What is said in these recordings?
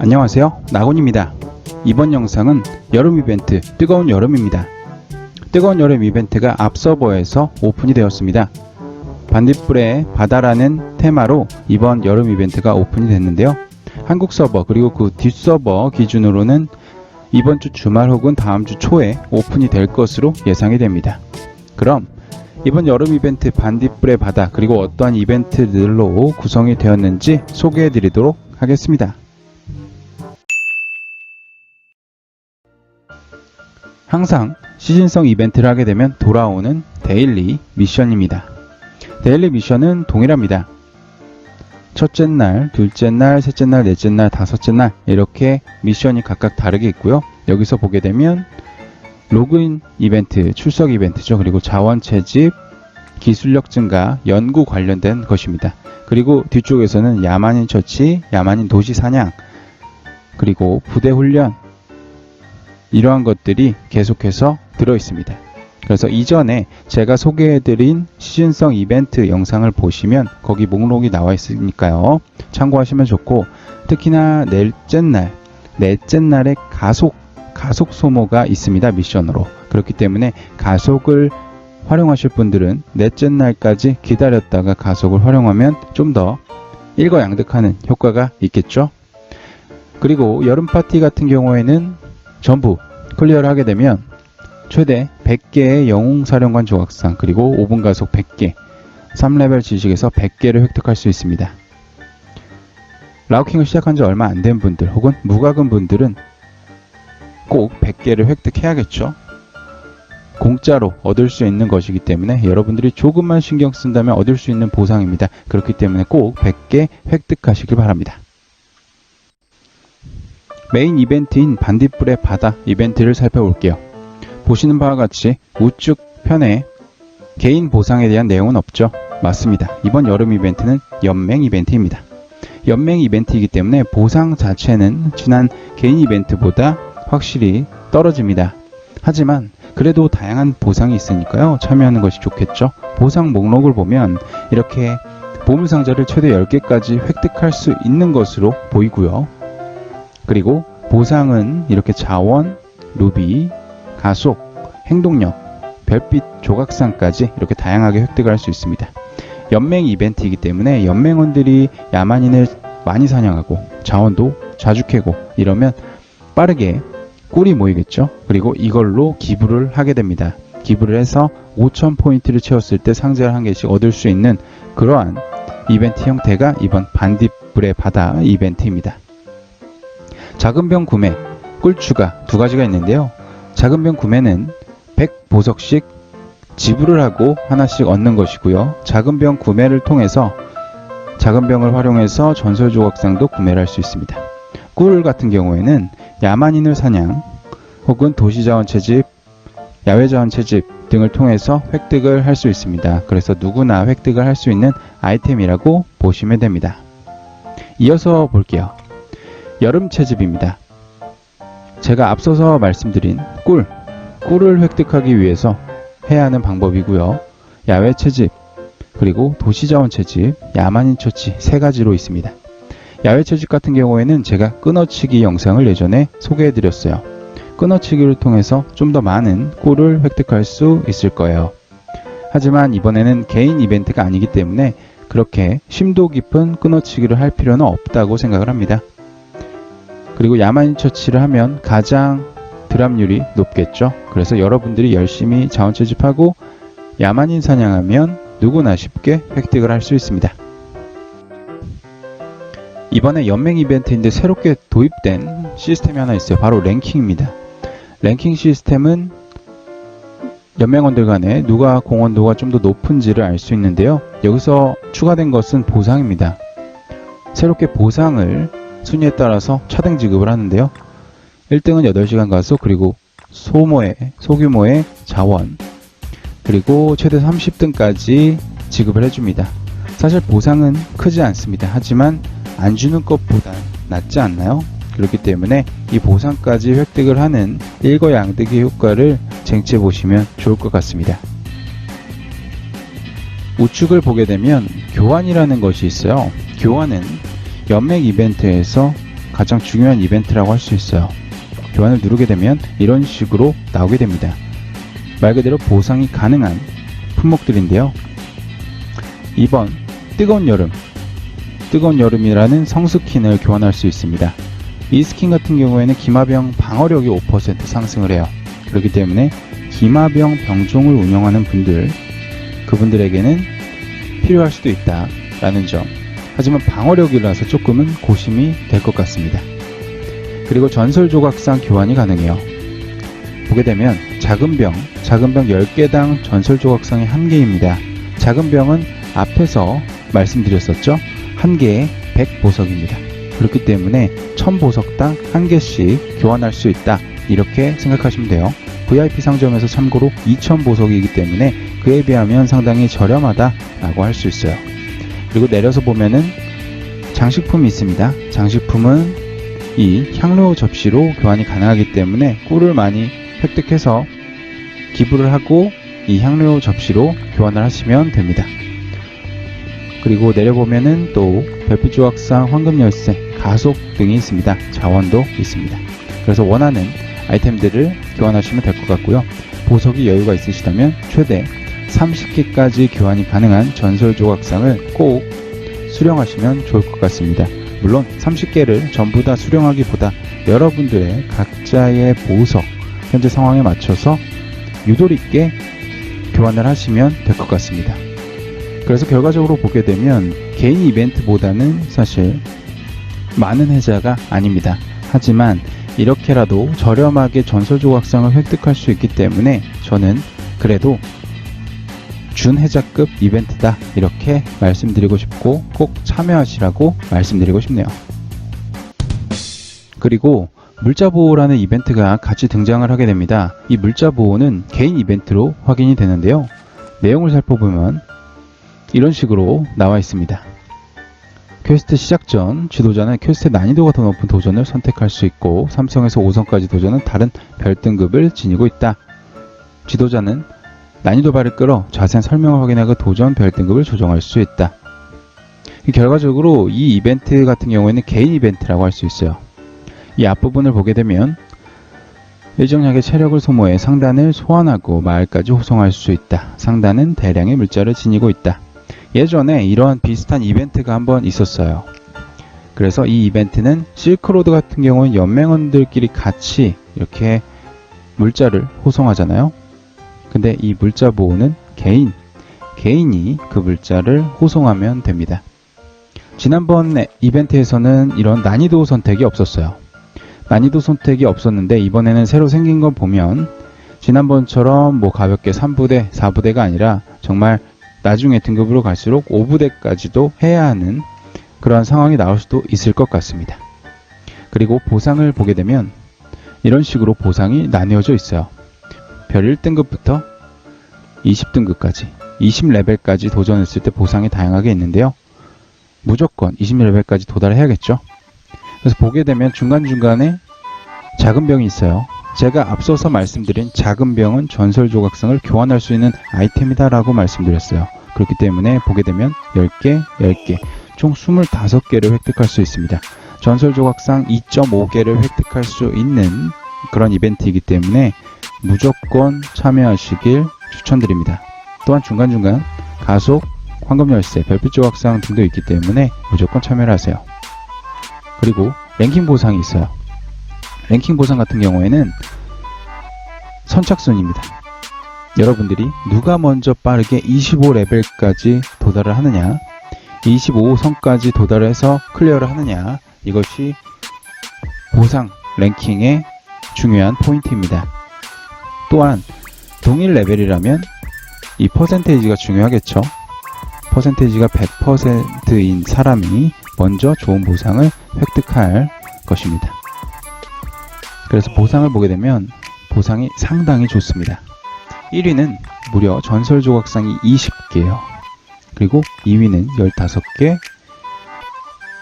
안녕하세요. 나곤입니다. 이번 영상은 여름 이벤트 뜨거운 여름입니다. 뜨거운 여름 이벤트가 앞서버에서 오픈이 되었습니다. 반딧불의 바다라는 테마로 이번 여름 이벤트가 오픈이 됐는데요. 한국 서버 그리고 그 뒷서버 기준으로는 이번 주 주말 혹은 다음 주 초에 오픈이 될 것으로 예상이 됩니다. 그럼 이번 여름 이벤트 반딧불의 바다 그리고 어떠한 이벤트들로 구성이 되었는지 소개해 드리도록 하겠습니다 항상 시즌성 이벤트를 하게 되면 돌아오는 데일리 미션입니다. 데일리 미션은 동일합니다. 첫째 날, 둘째 날, 셋째 날, 넷째 날, 다섯째 날 이렇게 미션이 각각 다르게 있고요. 여기서 보게 되면 로그인 이벤트, 출석 이벤트죠. 그리고 자원 채집, 기술력 증가, 연구 관련된 것입니다. 그리고 뒤쪽에서는 야만인 처치, 야만인 도시 사냥, 그리고 부대 훈련, 이러한 것들이 계속해서 들어 있습니다. 그래서 이전에 제가 소개해드린 시즌성 이벤트 영상을 보시면 거기 목록이 나와 있으니까요. 참고하시면 좋고 특히나 넷째 날, 넷째 날에 가속, 가속 소모가 있습니다. 미션으로. 그렇기 때문에 가속을 활용하실 분들은 넷째 날까지 기다렸다가 가속을 활용하면 좀 더 일거양득하는 효과가 있겠죠. 그리고 여름 파티 같은 경우에는 전부 클리어를 하게 되면 최대 100개의 영웅 사령관 조각상 그리고 5분 가속 100개 3레벨 지식에서 100개를 획득할 수 있습니다. 라우킹을 시작한 지 얼마 안 된 분들 혹은 무과금 분들은 꼭 100개를 획득해야겠죠. 공짜로 얻을 수 있는 것이기 때문에 여러분들이 조금만 신경 쓴다면 얻을 수 있는 보상입니다. 그렇기 때문에 꼭 100개 획득하시길 바랍니다. 메인 이벤트인 반딧불의 바다 이벤트를 살펴볼게요. 보시는 바와 같이 우측 편에 개인 보상에 대한 내용은 없죠. 맞습니다. 이번 여름 이벤트는 연맹 이벤트입니다. 연맹 이벤트이기 때문에 보상 자체는 지난 개인 이벤트보다 확실히 떨어집니다. 하지만 그래도 다양한 보상이 있으니까요. 참여하는 것이 좋겠죠. 보상 목록을 보면 이렇게 보물상자를 최대 10개까지 획득할 수 있는 것으로 보이고요. 그리고 보상은 이렇게 자원, 루비, 가속, 행동력, 별빛 조각상까지 이렇게 다양하게 획득을 할 수 있습니다. 연맹 이벤트이기 때문에 연맹원들이 야만인을 많이 사냥하고 자원도 자주 캐고 이러면 빠르게 꿀이 모이겠죠. 그리고 이걸로 기부를 하게 됩니다. 기부를 해서 5,000포인트를 채웠을 때 상자를 한 개씩 얻을 수 있는 그러한 이벤트 형태가 이번 반딧불의 바다 이벤트입니다. 작은 병 구매, 꿀 추가 두 가지가 있는데요. 작은 병 구매는 100보석씩 지불을 하고 하나씩 얻는 것이고요. 작은 병 구매를 통해서 작은 병을 활용해서 전설 조각상도 구매를 할 수 있습니다. 꿀 같은 경우에는 야만인을 사냥 혹은 도시자원 채집, 야외자원 채집 등을 통해서 획득을 할 수 있습니다. 그래서 누구나 획득을 할 수 있는 아이템이라고 보시면 됩니다. 이어서 볼게요. 여름 채집입니다. 제가 앞서서 말씀드린 꿀, 꿀을 획득하기 위해서 해야 하는 방법이고요. 야외 채집, 그리고 도시자원 채집, 야만인 처치 세 가지로 있습니다. 야외 채집 같은 경우에는 제가 끊어치기 영상을 예전에 소개해 드렸어요. 끊어치기를 통해서 좀 더 많은 꿀을 획득할 수 있을 거예요. 하지만 이번에는 개인 이벤트가 아니기 때문에 그렇게 심도 깊은 끊어치기를 할 필요는 없다고 생각을 합니다. 그리고 야만인 처치를 하면 가장 드랍률이 높겠죠. 그래서 여러분들이 열심히 자원 채집하고 야만인 사냥하면 누구나 쉽게 획득을 할 수 있습니다. 이번에 연맹 이벤트인데 새롭게 도입된 시스템이 하나 있어요. 바로 랭킹입니다. 랭킹 시스템은 연맹원들 간에 누가 공헌도가 좀 더 높은지를 알 수 있는데요. 여기서 추가된 것은 보상입니다. 새롭게 보상을 순위에 따라서 차등 지급을 하는데요. 1등은 8시간 가속 그리고 소모의 소규모의 자원 그리고 최대 30등까지 지급을 해줍니다. 사실 보상은 크지 않습니다. 하지만 안 주는 것보다 낫지 않나요? 그렇기 때문에 이 보상까지 획득을 하는 일거양득의 효과를 쟁취해 보시면 좋을 것 같습니다. 우측을 보게 되면 교환이라는 것이 있어요. 교환은 연맹 이벤트에서 가장 중요한 이벤트라고 할 수 있어요. 교환을 누르게 되면 이런 식으로 나오게 됩니다. 말 그대로 보상이 가능한 품목들인데요. 2번 뜨거운 여름 뜨거운 여름이라는 성스킨을 교환할 수 있습니다. 이 스킨 같은 경우에는 기마병 방어력이 5% 상승을 해요. 그렇기 때문에 기마병 병종을 운영하는 분들 그분들에게는 필요할 수도 있다라는 점. 하지만 방어력이라서 조금은 고심이 될 것 같습니다. 그리고 전설 조각상 교환이 가능해요. 보게 되면 작은 병, 작은 병 10개당 전설 조각상이 1개입니다. 작은 병은 앞에서 말씀드렸었죠? 1개에 100보석입니다. 그렇기 때문에 1000보석당 1개씩 교환할 수 있다. 이렇게 생각하시면 돼요. VIP 상점에서 참고로 2000보석이기 때문에 그에 비하면 상당히 저렴하다라고 할 수 있어요. 그리고 내려서 보면은 장식품이 있습니다. 장식품은 이 향료 접시로 교환이 가능하기 때문에 꿀을 많이 획득해서 기부를 하고 이 향료 접시로 교환을 하시면 됩니다. 그리고 내려보면은 또 별빛 조각상 황금 열쇠, 가속 등이 있습니다. 자원도 있습니다. 그래서 원하는 아이템들을 교환하시면 될 것 같고요. 보석이 여유가 있으시다면 최대 30개까지 교환이 가능한 전설 조각상을 꼭 수령하시면 좋을 것 같습니다. 물론 30개를 전부 다 수령하기보다 여러분들의 각자의 보석, 현재 상황에 맞춰서 유도리 있게 교환을 하시면 될 것 같습니다. 그래서 결과적으로 보게 되면 개인 이벤트보다는 사실 많은 혜자가 아닙니다. 하지만 이렇게라도 저렴하게 전설 조각상을 획득할 수 있기 때문에 저는 그래도 준혜자급 이벤트다 이렇게 말씀드리고 싶고 꼭 참여하시라고 말씀드리고 싶네요. 그리고 물자보호라는 이벤트가 같이 등장을 하게 됩니다. 이 물자보호는 개인 이벤트로 확인이 되는데요. 내용을 살펴보면 이런 식으로 나와 있습니다. 퀘스트 시작 전 지도자는 퀘스트 난이도가 더 높은 도전을 선택할 수 있고 삼성에서 5성까지 도전은 다른 별등급을 지니고 있다. 지도자는 난이도 바를 끌어 자세한 설명을 확인하고 도전 별 등급을 조정할 수 있다. 결과적으로 이 이벤트 같은 경우에는 개인 이벤트라고 할 수 있어요. 이 앞부분을 보게 되면 일정량의 체력을 소모해 상단을 소환하고 마을까지 호송할 수 있다. 상단은 대량의 물자를 지니고 있다. 예전에 이러한 비슷한 이벤트가 한번 있었어요. 그래서 이 이벤트는 실크로드 같은 경우는 연맹원들끼리 같이 이렇게 물자를 호송하잖아요. 근데 이 물자 보호는 개인, 개인이 그 물자를 호송하면 됩니다. 지난번 이벤트에서는 이런 난이도 선택이 없었어요. 난이도 선택이 없었는데 이번에는 새로 생긴 걸 보면 지난번처럼 뭐 가볍게 3부대, 4부대가 아니라 정말 나중에 등급으로 갈수록 5부대까지도 해야 하는 그러한 상황이 나올 수도 있을 것 같습니다. 그리고 보상을 보게 되면 이런 식으로 보상이 나뉘어져 있어요. 별 1등급부터 20등급까지 20레벨까지 도전했을 때 보상이 다양하게 있는데요. 무조건 20레벨까지 도달해야겠죠. 그래서 보게 되면 중간중간에 작은 병이 있어요. 제가 앞서서 말씀드린 작은 병은 전설 조각상을 교환할 수 있는 아이템이다 라고 말씀드렸어요. 그렇기 때문에 보게 되면 10개, 10개, 총 25개를 획득할 수 있습니다. 전설 조각상 2.5개를 획득할 수 있는 그런 이벤트이기 때문에 무조건 참여하시길 추천드립니다. 또한 중간중간 가속, 황금 열쇠, 별빛 조각상 등도 있기 때문에 무조건 참여를 하세요. 그리고 랭킹 보상이 있어요. 랭킹 보상 같은 경우에는 선착순입니다. 여러분들이 누가 먼저 빠르게 25레벨까지 도달을 하느냐, 25성까지 도달해서 클리어를 하느냐, 이것이 보상 랭킹의 중요한 포인트입니다. 또한 동일 레벨이라면 이 퍼센테이지가 중요하겠죠. 퍼센테이지가 100%인 사람이 먼저 좋은 보상을 획득할 것입니다. 그래서 보상을 보게 되면 보상이 상당히 좋습니다. 1위는 무려 전설 조각상이 20개요. 그리고 2위는 15개,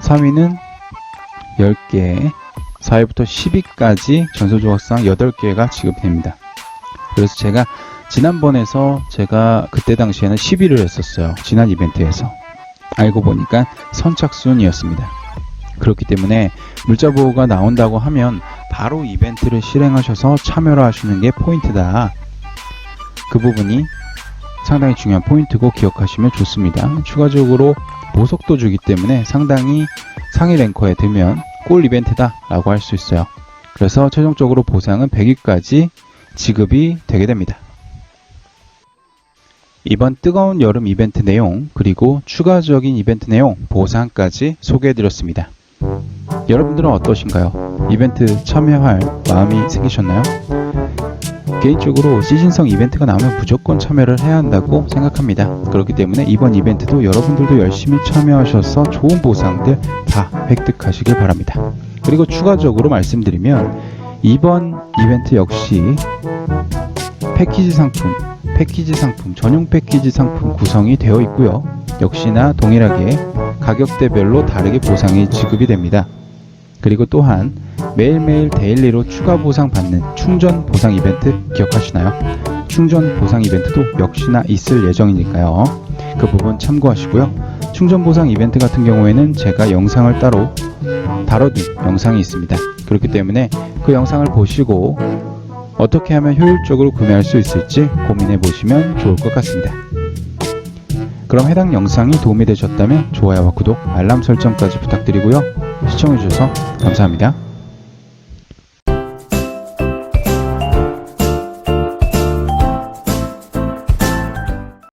3위는 10개, 4위부터 10위까지 전설 조각상 8개가 지급됩니다. 그래서 제가 지난번에서 제가 그때 당시에는 10위를 했었어요. 지난 이벤트에서. 알고 보니까 선착순이었습니다. 그렇기 때문에 물자 보호가 나온다고 하면 바로 이벤트를 실행하셔서 참여를 하시는 게 포인트다. 그 부분이 상당히 중요한 포인트고 기억하시면 좋습니다. 추가적으로 보석도 주기 때문에 상당히 상위 랭커에 들면 꿀 이벤트다 라고 할 수 있어요. 그래서 최종적으로 보상은 100일까지 지급이 되게 됩니다. 이번 뜨거운 여름 이벤트 내용 그리고 추가적인 이벤트 내용 보상까지 소개해드렸습니다. 여러분들은 어떠신가요? 이벤트 참여할 마음이 생기셨나요? 개인적으로 시즌성 이벤트가 나오면 무조건 참여를 해야 한다고 생각합니다. 그렇기 때문에 이번 이벤트도 여러분들도 열심히 참여하셔서 좋은 보상들 다 획득하시길 바랍니다. 그리고 추가적으로 말씀드리면 이번 이벤트 역시 패키지 상품, 패키지 상품, 전용 패키지 상품 구성이 되어 있고요. 역시나 동일하게 가격대별로 다르게 보상이 지급이 됩니다. 그리고 또한 매일매일 데일리로 추가 보상 받는 충전 보상 이벤트 기억하시나요? 충전 보상 이벤트도 역시나 있을 예정이니까요. 그 부분 참고하시고요. 충전 보상 이벤트 같은 경우에는 제가 영상을 따로 다뤄둔 영상이 있습니다. 그렇기 때문에 그 영상을 보시고 어떻게 하면 효율적으로 구매할 수 있을지 고민해 보시면 좋을 것 같습니다. 그럼 해당 영상이 도움이 되셨다면 좋아요와 구독, 알람 설정까지 부탁드리고요. 시청해주셔서 감사합니다.